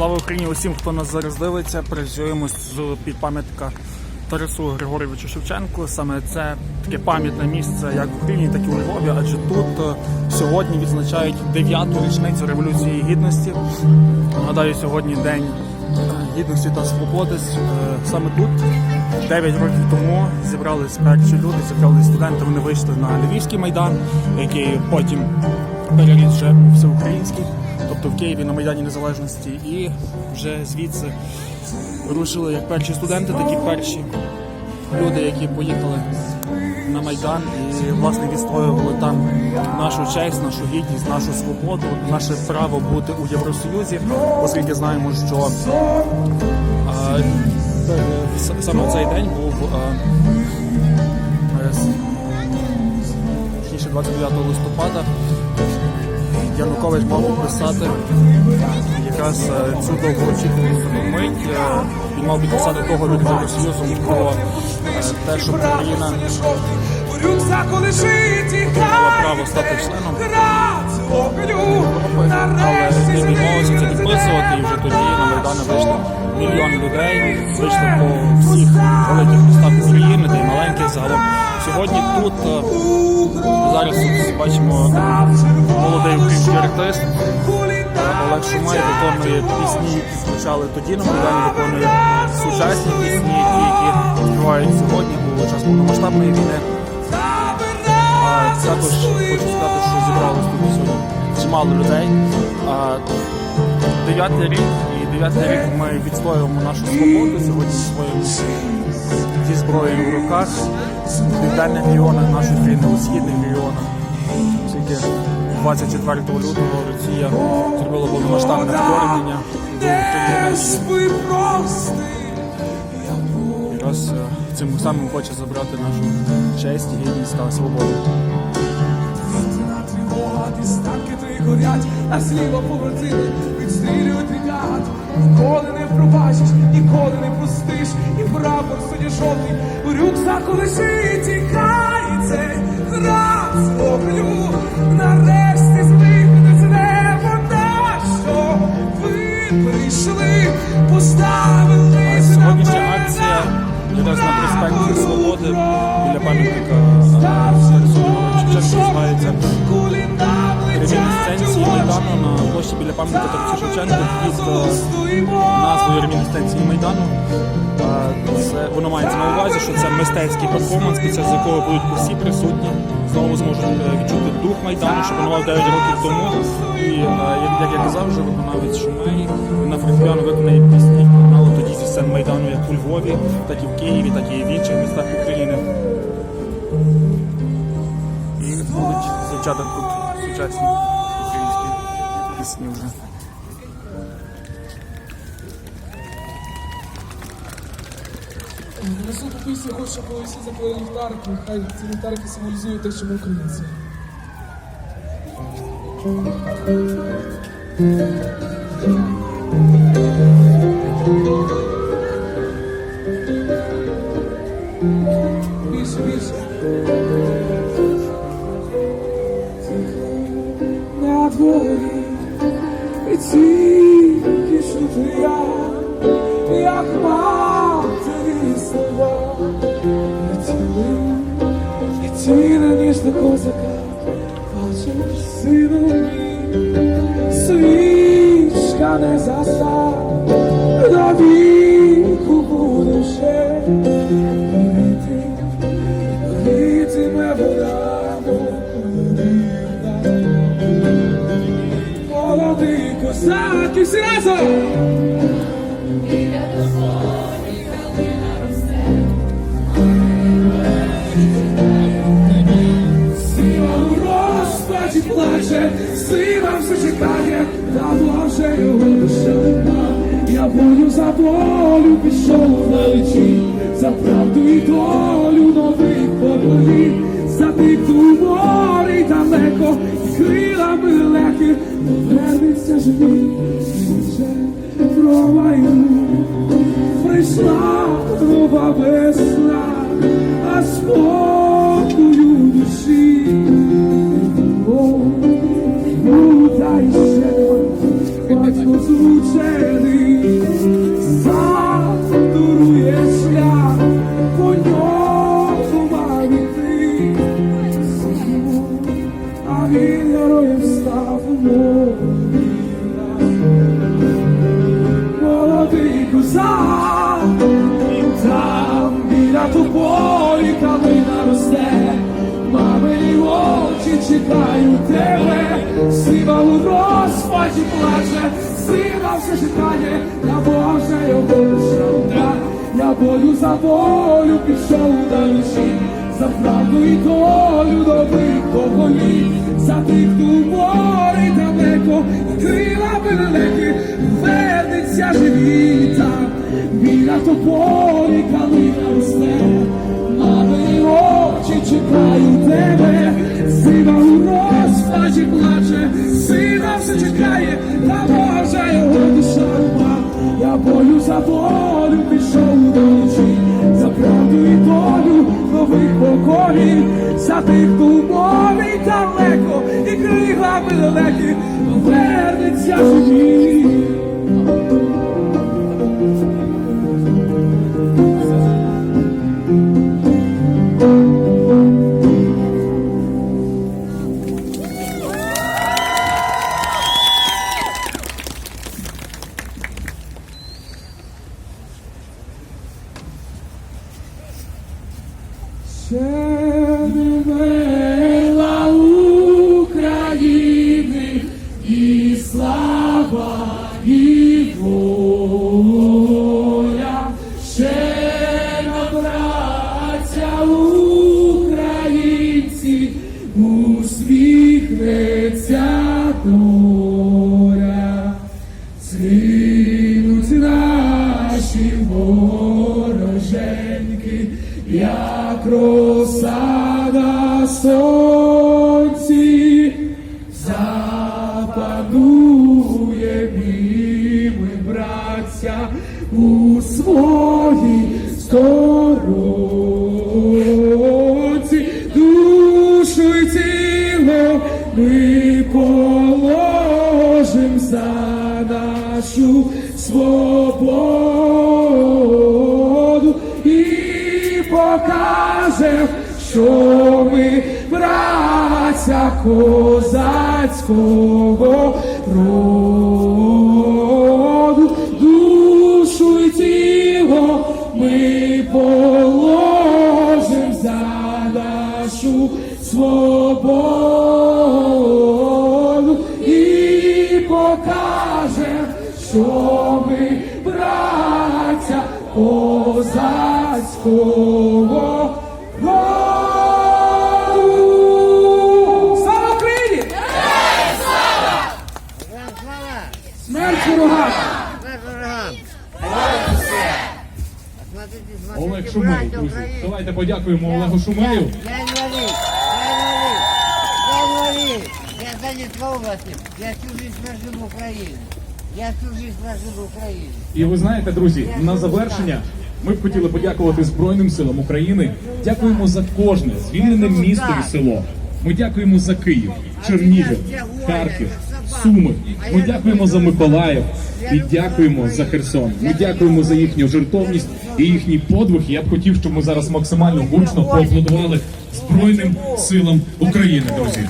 Слава Україні усім, хто нас зараз дивиться. Працюємо з пам'ятка Тарасу Григоровичу Шевченку. Саме це таке пам'ятне місце як в Україні, так і у Львові, адже тут е, сьогодні відзначають 9-ту річницю Революції Гідності. Нагадаю, сьогодні день е, гідності та свободи. Е, Саме тут 9 років тому зібрались перші люди, зібрали студенти. Вони вийшли на Львівський майдан, який потім переріс вже всеукраїнський, тобто в Києві на Майдані Незалежності, і вже звідси рушили як перші студенти, так і перші люди, які поїхали на Майдан. І власне відстоювали там нашу честь, нашу гідність, нашу свободу, наше право бути у Євросоюзі, оскільки знаємо, що а, е, саме цей день був а, е, с- точніше 29 листопада Янукович мав підписати якраз е, цю довгоочікувану мить. Е, Він мав підписати договір з Євросоюзом про е, те, щоб Україна мала право стати членом але він відмовився це підписувати, і вже тоді на Майдани вийшли мільйон людей, вийшли по всіх великих містах України, та й маленьких загалом. Сьогодні тут е, зараз бачимо молодий український артист Олег Шумай виконує пісні, які звучали тоді на Майдані, виконує сучасні пісні, які співають сьогодні у час повномасштабної війни. А також хочу сказати, що зібралось тут сьогодні чимало людей. Дев'ятий рік і дев'ятий рік ми відстоюємо нашу свободу сьогодні своїм зі зброєю в руках в південних регіонах нашої країни, у східних регіонах. Оскільки 24 лютого Росія зробила повномасштабне вторгнення до якраз е, цим самим хоче забрати нашу честь, гідність та свободу. Горять, а зліва побратими відстрілюють ребят. Ніколи не пробачиш, ніколи не простиш, і прапор сині жовтий у рюкзаку лежить, тікає цей град з вогню. Нарешті з неба на що ви прийшли, поставили Сьогоднішня акція. Якраз на проспекті Свободи біля пам'ятника Шевченку називається ремінесценції Майдану на площі біля пам'ятника Тарасу Шевченку під назвою ремінесценції Майдану. Це воно мається на увазі, що це мистецький перформанс, під час якого будуть усі присутні, знову зможуть е, відчути дух Майдану, що панував 9 років тому. І е, як, я казав, вже виконавець Шумей на фортепіано виконає пісні, лунали тоді зі сцен Майдану як у Львові, так і в Києві, так і в інших містах України. І будуть звучати тут сучасні пісні вже. Наступну пісню хочу, щоб ви всі запали ліхтарки. Хай ці ліхтарки символізують те, що ми українці. Більше, я, як і тіли, і ціна ніжна козака, бачив сину мій, свічка не заса, плаче, сила все чекає, та Боже його душа. Я бою за волю пішов лечі, за правду і долю нових подолів, за тих морі далеко, і крилами легких повернеться живий, вже про війну прийшла нова весна, а спокою душі. О, все чекає, я Боже його душа я бою за волю пішов далечі, за правду і долю добрих поволі, за тих, хто в морі далеко, крилами далекі, вернеться живі там, біля тополі калина росте, мамині очі чекають тебе, сива у плаче, сина все чекає, та може його душа руба. я бою за волю пішов до ночі, за правду і долю нових поколінь, за тих, хто в далеко, і кригами далекі, вернеться живі. Ще не у своїй сторонці, душу й тіло ми положим за нашу свободу і покажем, що ми браття козацького роду, козацького роду. Слава Україні! Слава! Смерть ворогам! Олег Шумей, друзі. Давайте подякуємо Олегу Шумею. Я инвалид, я инвалид, я всю жизнь прожил в Украине. Я всю жизнь прожил в Украине. І ви знаєте, друзі, на завершення ми б хотіли подякувати Збройним силам України. Дякуємо за кожне звільнене місто і село. Ми дякуємо за Київ, Чернігів, Харків, Суми. Ми дякуємо за Миколаїв і дякуємо за Херсон. Ми дякуємо за їхню жертовність і їхній подвиг. Я б хотів, щоб ми зараз максимально гучно поаплодували Збройним силам України, друзі.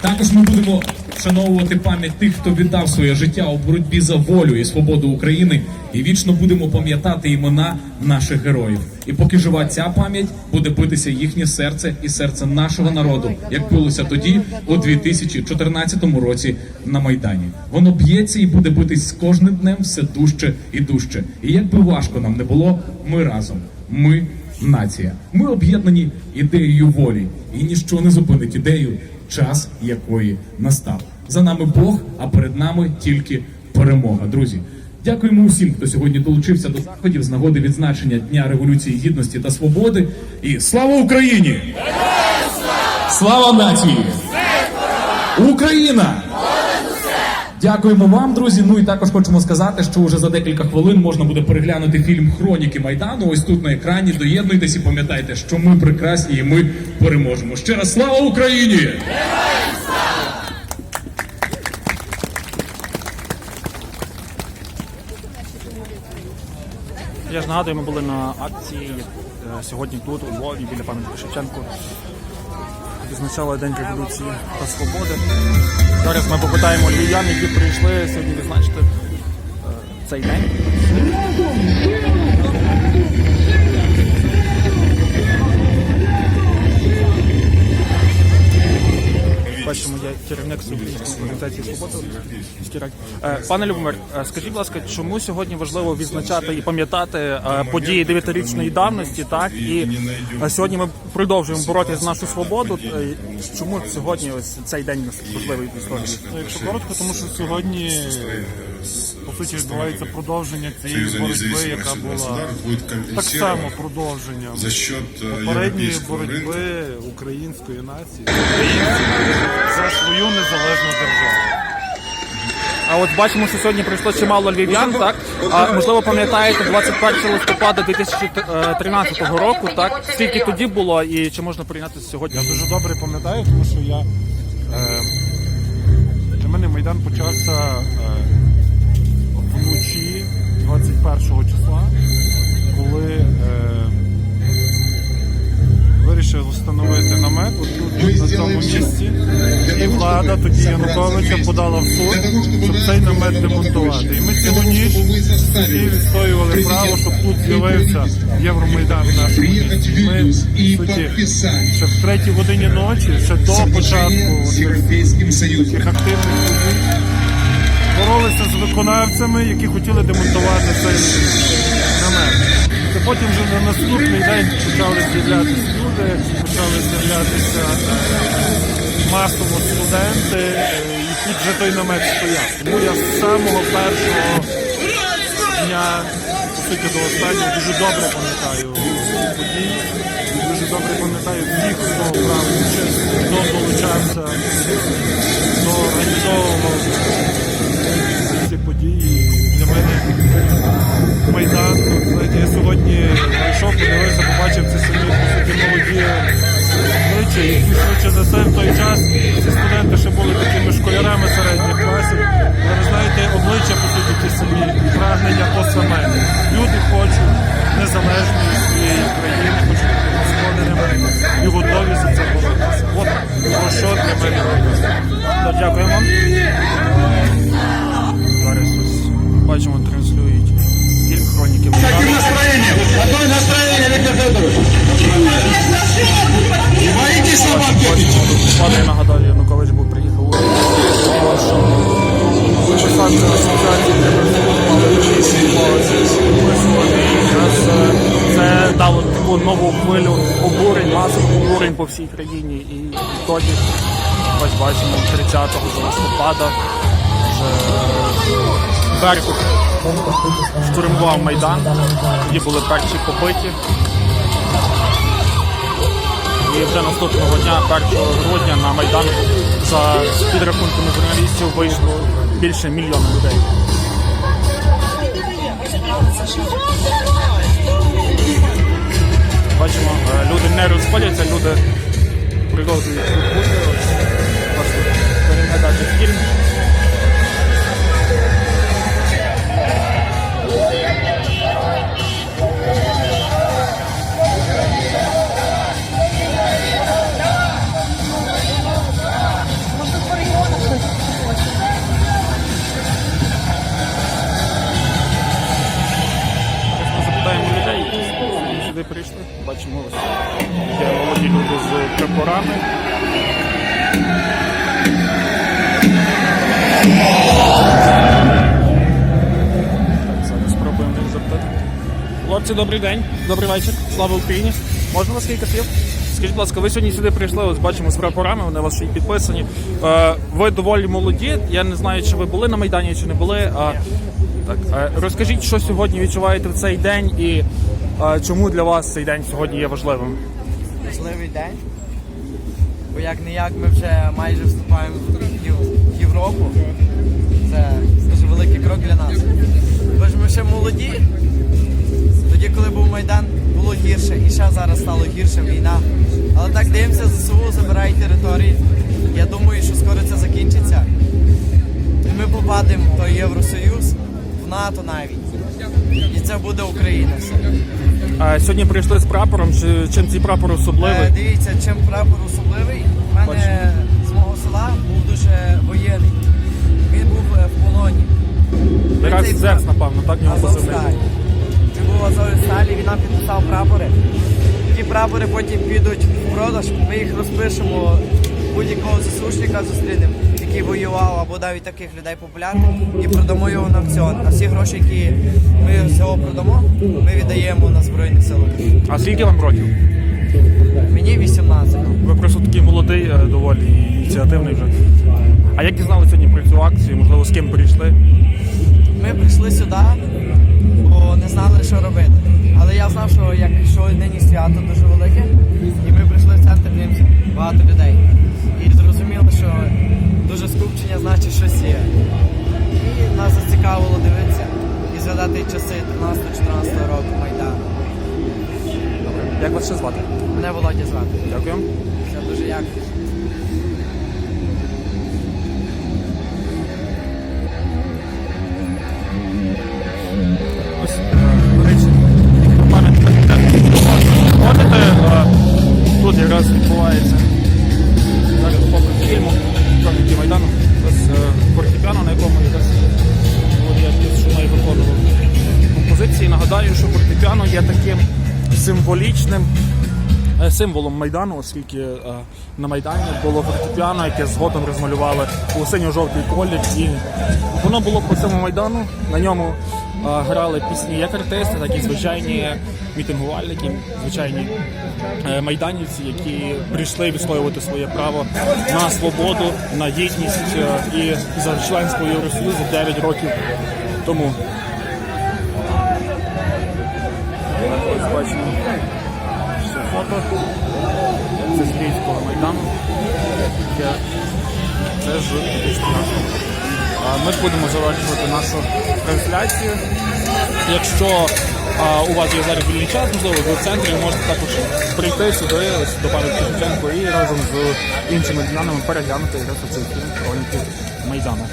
Також ми будемо вшановувати пам'ять тих, хто віддав своє життя у боротьбі за волю і свободу України, і вічно будемо пам'ятати імена наших героїв. І поки жива ця пам'ять, буде битися їхнє серце і серце нашого народу, як билося тоді, у 2014 році на майдані. Воно б'ється і буде битись з кожним днем все дужче і дужче. І як би важко нам не було, ми разом. Ми нація. Ми об'єднані ідеєю волі, і ніщо не зупинить ідею, час якої настав. За нами Бог, а перед нами тільки перемога. Друзі, дякуємо усім, хто сьогодні долучився до заходів з нагоди відзначення Дня Революції Гідності та Свободи. І слава Україні! Слава нації! Україна! Дякуємо вам, друзі. Ну і також хочемо сказати, що уже за декілька хвилин можна буде переглянути фільм Хроніки Майдану. Ось тут на екрані. Доєднуйтесь і пам'ятайте, що ми прекрасні і ми переможемо. Ще раз слава Україні! Я ж нагадую, ми були на акції е, сьогодні тут, у Львові, біля пам'ятника Шевченку. Відзначали День Революції та Свободи. Зараз ми попитаємо львів'ян, які прийшли сьогодні відзначити е, цей день. Бачимо, я керівник Всеукраїнської організації «Свобода». Е, Пане Любомир, е, скажіть, будь ласка, чому сьогодні важливо відзначати і пам'ятати е, події дев'ятирічної давності, так і сьогодні ми продовжуємо боротися за нашу свободу. Чому сьогодні ось цей день важливий в історії? Ну, Якщо коротко, тому що сьогодні по суті відбувається продовження цієї Союза боротьби, независимых яка государств була будет так компенсирована само продовженням за счет э, попередньої европейского рынка. боротьби української нації українців за свою незалежну державу. А от бачимо, що сьогодні прийшло чимало львів'ян, так? А можливо, пам'ятаєте 21 листопада 2013 року, так? Скільки тоді було і чи можна порівняти з сьогодні? Я дуже добре пам'ятаю, тому що я е, для мене майдан почався е, вночі 21 числа, коли е, вирішив встановити намет от тут, на цьому місці. І влада тоді Януковича подала в суд, щоб цей намет демонтувати. І ми цілу ніч в суді відстоювали право, щоб тут з'явився Євромайдан в нашому місті. Ми, в ще в третій годині ночі, ще до початку таких активних подій, боролися з виконавцями, які хотіли демонтувати цей намет. Це потім вже на наступний день почали з'являтися люди, почали з'являтися е, масово студенти, е, і тут вже той намет стояв. Тому я з самого першого дня, суті, до останнього дуже добре пам'ятаю події. Дуже добре пам'ятаю всіх, хто брав участь, хто долучався, хто організовував Майдан. Знаєте, я сьогодні прийшов, подивився, побачив ці самі по суті молоді обличчя, які швидше за все в той час ці студенти ще були такими школярами середніх класів. Але ви знаєте, обличчя по суті ті самі, прагнення то саме. Люди хочуть незалежної своєї країни, хочуть бути господарями всій країні. І тоді ось бачимо 30 листопада вже Беркут штурмував Майдан. Тоді були перші побиті. І вже наступного дня, 1 грудня, на Майдан за підрахунками журналістів вийшло більше мільйона людей. Бачимо, е, люди не розходяться, люди продовжують тут бути. Ось, Бачите, Хлопці, добрий день, добрий вечір. Слава Україні. Можна вас кілька слів? Скажіть, будь ласка, ви сьогодні сюди прийшли, ось бачимо з прапорами, вони у вас ще й підписані. Е, ви доволі молоді. Я не знаю, чи ви були на Майдані, чи не були. Так, е, розкажіть, що сьогодні відчуваєте в цей день і е, чому для вас цей день сьогодні є важливим? важливий день. Бо як не як ми вже майже вступаємо в в Європу. Це дуже великий крок для нас. Бо ж ми ще молоді. Тоді, коли був Майдан, було гірше, і ще зараз стало гірше війна. Але так Дивимося, ЗСУ забирає території. Я думаю, що скоро це закінчиться. І ми попадемо в той Євросоюз, в НАТО навіть. І це буде Україна все. А сьогодні прийшли з прапором. Чи чим цей прапор Е, дивіться, чим прапор особливий. У мене з мого села був дуже воєнний. Він був е, в полоні. Пра- напевно, так його позивний. Був Азовсталі, він нам підписав прапори. Ті прапори потім підуть в продаж, ми їх розпишемо будь-якого засушника зустрінемо, який воював, або навіть таких людей популярних, і продамо його на аукціон. А всі гроші, які ми з цього продамо, ми віддаємо на Збройні Сили. А скільки вам років? Мені 18. Ви просто такий молодий, е, доволі ініціативний вже. А як дізнали сьогодні про цю акцію? Можливо, з ким прийшли? Ми прийшли сюди, не знали, що робити. Але я знав, що якщо нині свято дуже велике, і ми прийшли в центр дивимося, багато людей. І зрозуміли, що дуже скупчення значить щось є. І нас зацікавило дивитися і згадати часи 13-14 року Майдану. Як вас ще звати? Мене Володя звати. Дякую. Все дуже дякую. Якраз відбувається зараз показ фільму «Хроніки Майдану. Ось е, фортепіано, на якому якраз Володя Шумай виконував композиції. Нагадаю, що фортепіано є таким символічним е, символом Майдану, оскільки е, на Майдані було фортепіано, яке згодом розмалювали у синьо-жовтий колір. І воно було по цьому Майдану. На ньому грали пісні як артисти, так і звичайні мітингувальники, звичайні е, майданівці, які прийшли відстоювати своє право на свободу, на єдність е, і за членство Євросоюзу 9 років тому. Фото це з Київського майдану. Це з 2013 А Ми будемо завершувати нашу трансляцію. Якщо а, у вас є зараз вільний час, можливо, ви в центрі можете також прийти сюди до пам'ятки Шевченко і разом з іншими динамами переглянути якраз фільм «Хроніки Майдану.